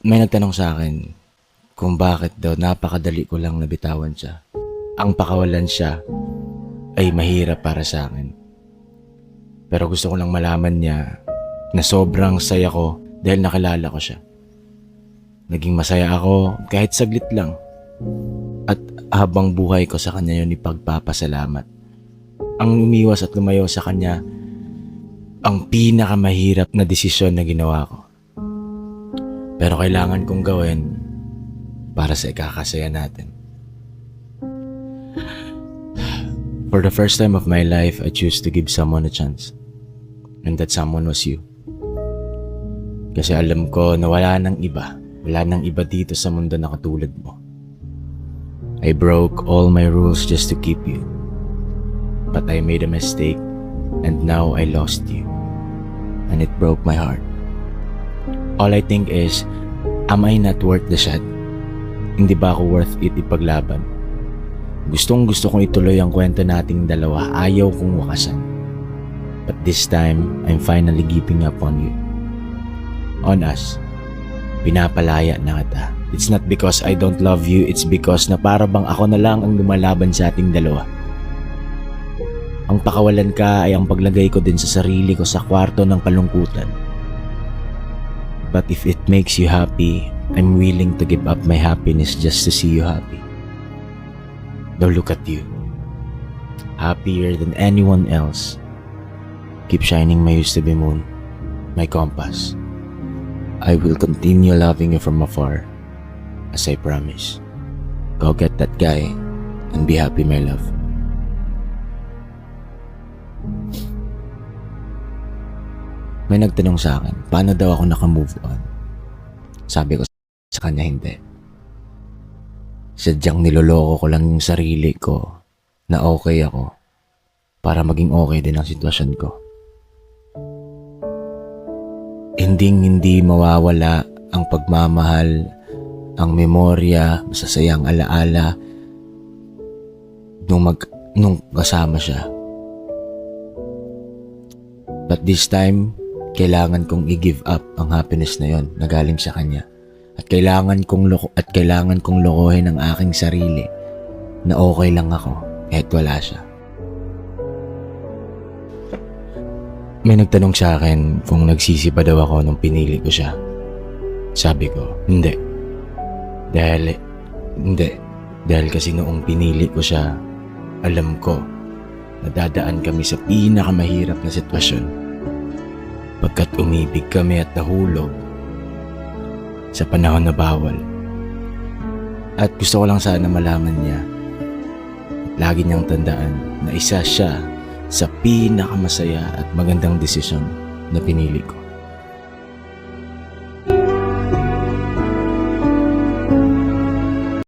May nagtanong sa akin kung bakit daw napakadali ko lang nabitawan siya. Ang pakawalan siya ay mahirap para sa akin. Pero gusto ko lang malaman niya na sobrang saya ko dahil nakilala ko siya. Naging masaya ako kahit saglit lang. At habang buhay ko sa kanya yun ipagpapasalamat. Ang umiwas at lumayo sa kanya ang pinakamahirap na desisyon na ginawa ko. Pero kailangan kong gawin para sa ikakasaya natin. For the first time of my life, I choose to give someone a chance. And that someone was you. Kasi alam ko na wala nang iba. Wala nang iba dito sa mundo na katulad mo. I broke all my rules just to keep you. But I made a mistake and now I lost you. And it broke my heart. All I think is, am I not worth the shot? Hindi ba ako worth it ipaglaban? Gustong gusto kong ituloy ang kwento nating dalawa, ayaw kong wakasan. But this time, I'm finally giving up on you. On us. Pinapalaya na kita. It's not because I don't love you, it's because na para ako na lang ang lumalaban sa ating dalawa. Ang pakawalan ka ay ang paglagay ko din sa sarili ko sa kwarto ng kalungkutan. But if it makes you happy, I'm willing to give up my happiness just to see you happy. Now look at you. Happier than anyone else. Keep shining my used to be moon, my compass. I will continue loving you from afar, as I promise. Go get that guy and be happy, my love. May nagtanong sa akin, paano daw ako nakamove on? Sabi ko sa kanya hindi. Sadyang niloloko ko lang yung sarili ko na okay ako para maging okay din ang sitwasyon ko. Hindi hindi mawawala ang pagmamahal, ang memorya, masasayang alaala nung mag nung kasama siya. But this time, kailangan kong i-give up ang happiness na yon na galing sa kanya. At kailangan kong loko at kailangan kong lokohin ang aking sarili na okay lang ako kahit wala siya. May nagtanong sa akin kung nagsisi pa daw ako nung pinili ko siya. Sabi ko, hindi. Dahil, hindi. Dahil kasi noong pinili ko siya, alam ko na dadaan kami sa pinakamahirap na sitwasyon. Pagkat umibig kami at nahulog sa panahon na bawal. At gusto ko lang sana malaman niya at lagi niyang tandaan na isa siya sa pinakamasaya at magandang desisyon na pinili ko.